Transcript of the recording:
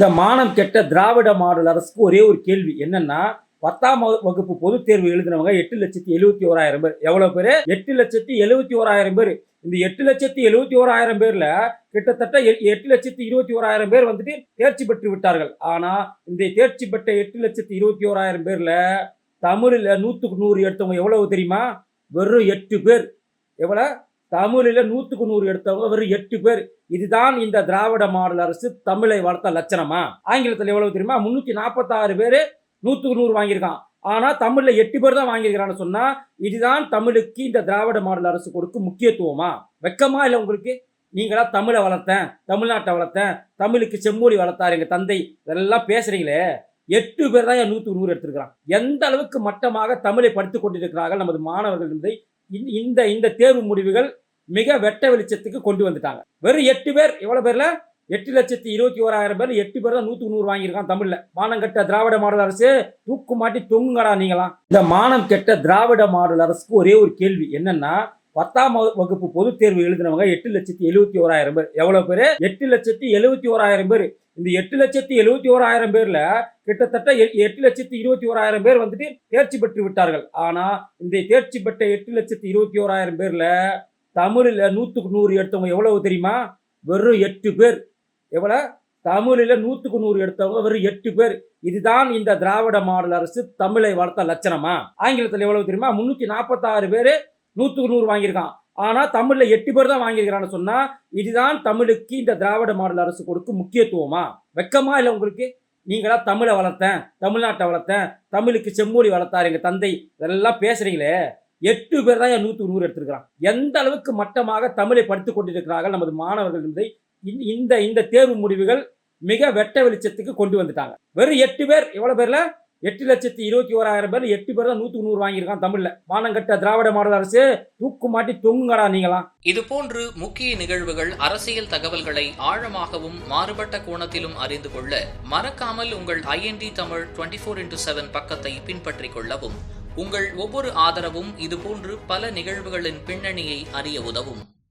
இந்த மானம் கெட்ட திராவிட மாடல் அரசுக்கு ஒரே ஒரு கேள்வி. என்னன்னா பத்தாம் வகு- வகுப்பு பொதுத் தேர்வு எழுதினவங்க எட்டு லட்சத்தி எழுபத்தி ஓராயிரம் பேர். எவ்வளவு பேர்? எட்டு லட்சத்தி எழுபத்தி ஓராயிரம் பேர். இந்த எட்டு லட்சத்தி எழுபத்தி ஓராயிரம் பேர்ல கிட்டத்தட்ட எ- எட்டு லட்சத்தி இருபத்தி ஓராயிரம் பேர் வந்துட்டு தேர்ச்சி பெற்று விட்டார்கள். ஆனா இந்த தேர்ச்சி பெற்ற எட்டு லட்சத்தி இருபத்தி ஓராயிரம் பேர்ல தமிழில் நூற்றுக்கு நூறு எடுத்தவங்க எவ்வளவு தெரியுமா? வெறும் எட்டு பேர். எவ்வளோ தமிழில் நூற்றுக்கு நூறு எடுத்தவங்க வெறும் எட்டு பேர். இதுதான் இந்த திராவிட மாடல் அரசு தமிழை வளர்த்த லட்சணமா? ஆங்கிலத்தில் எவ்வளவு தெரியுமா? முந்நூற்றி நாற்பத்தாறு பேர் நூற்றுக்கு நூறு வாங்கியிருக்கான். ஆனால் தமிழில் எட்டு பேர் தான் வாங்கியிருக்கிறான்னு சொன்னால் இதுதான் தமிழுக்கு இந்த திராவிட மாடல் அரசு கொடுக்கும் முக்கியத்துவமா? வெக்கமா இல்லை உங்களுக்கு? நீங்களா தமிழை வளர்த்தேன் தமிழ்நாட்டை வளர்த்தேன் தமிழுக்கு செம்மொழி வளர்த்தார் எங்கள் தந்தை. இதெல்லாம் பேசுகிறீங்களே எட்டு பேர் தான் என் நூற்று நூறு எடுத்திருக்கிறான். எந்த அளவுக்கு மட்டமாக தமிழை படித்து கொண்டிருக்கிறார்கள் நமது மாணவர்கள் என்பதை இந்த- இந்த இந்த தேர்வு முடிவுகள் மிக வெட்ட வெளிச்சத்துக்கு கொண்டு வந்துட்டாங்க. வெறும் எட்டு பேர் எவ்வளோ பேரில்? எட்டு லட்சத்தி இருபத்தி ஓராயிரம் பேர் எட்டு பேர் தான் நூற்றுக்கு நூறு வாங்கியிருக்கான் தமிழில். மானம் கெட்ட திராவிட மாடல் அரசு தூக்கு மாட்டி தொங்குங்கடா நீங்களாம். இந்த மானம் கெட்ட திராவிட மாடல் அரசுக்கு ஒரே ஒரு கேள்வி என்னன்னா பத்தாம் வகு- வகுப்பு பொதுத் தேர்வு எழுதினவங்க எட்டு லட்சத்தி எழுபத்தி ஓராயிரம் பேர். எவ்வளவு பேர்? எட்டு லட்சத்தி எழுபத்தி ஓராயிரம் பேர். இந்த எட்டு லட்சத்தி எழுபத்தி ஓராயிரம் பேர்ல கிட்டத்தட்ட எ- எட்டு லட்சத்தி இருபத்தி ஓராயிரம் பேர் வந்துட்டு தேர்ச்சி பெற்று விட்டார்கள். ஆனா இந்த தேர்ச்சி பெற்ற எட்டு லட்சத்தி இருபத்தி ஓராயிரம் பேர்ல தமிழில் நூற்றுக்கு நூறு எடுத்தவங்க எவ்வளவு தெரியுமா? வெறும் எட்டு பேர். எவ்வளோ தமிழில் நூற்றுக்கு நூறு எடுத்தவங்க வெறும் எட்டு பேர். இதுதான் இந்த திராவிட மாடல் அரசு தமிழை வளர்த்த லட்சணமா? ஆங்கிலத்தில் எவ்வளவு தெரியுமா? முந்நூற்றி நாற்பத்தாறு பேர் நூற்றுக்கு நூறு வாங்கியிருக்கான். ஆனால் தமிழில் எட்டு பேர் தான் வாங்கியிருக்கிறான்னு சொன்னால் இதுதான் தமிழுக்கு இந்த திராவிட மாடல் அரசு கொடுக்கும் முக்கியத்துவமா? வெக்கமா இல்லை உங்களுக்கு? நீங்களா தமிழை வளர்த்தேன் தமிழ்நாட்டை வளர்த்தேன் தமிழுக்கு செம்மொழி வளர்த்தார் எங்கள் தந்தை. இதெல்லாம் பேசுகிறீங்களே எட்டு பேர் தான் என் நூற்று நூறு எடுத்திருக்கிறான். எந்த அளவுக்கு மட்டமாக தமிழை படித்துக் கொண்டிருக்கிறார்கள் நமது மாணவர்கள் என்பதை இந்த- இந்த தேர்வு முடிவுகள் மிக வெட்ட வெளிச்சத்துக்கு கொண்டு வந்துட்டாங்க. வெறும் எட்டு பேர் எவ்வளோ பேரில்? எட்டு லட்சத்தி இருபத்தி ஓராயிரம் பேர் எட்டு பேர் தான் நூற்றுக்கு நூறு வாங்கியிருக்கான் தமிழ்ல. மானங்கட்ட திராவிட மாடல் அரசு தூக்கு மாட்டி தொங்குங்கடா நீங்களாம். இதுபோன்று முக்கிய நிகழ்வுகள் அரசியல் தகவல்களை ஆழமாகவும் மாறுபட்ட கோணத்திலும் அறிந்து கொள்ள மறக்காமல் உங்கள் IND Tamil twenty four into seven பக்கத்தை பின்பற்றிக் கொள்ளவும் உங்கள் ஒவ்வொரு ஆதரவும் இதுபோன்று பல நிகழ்வுகளின் பின்னணியை அறிய உதவும்.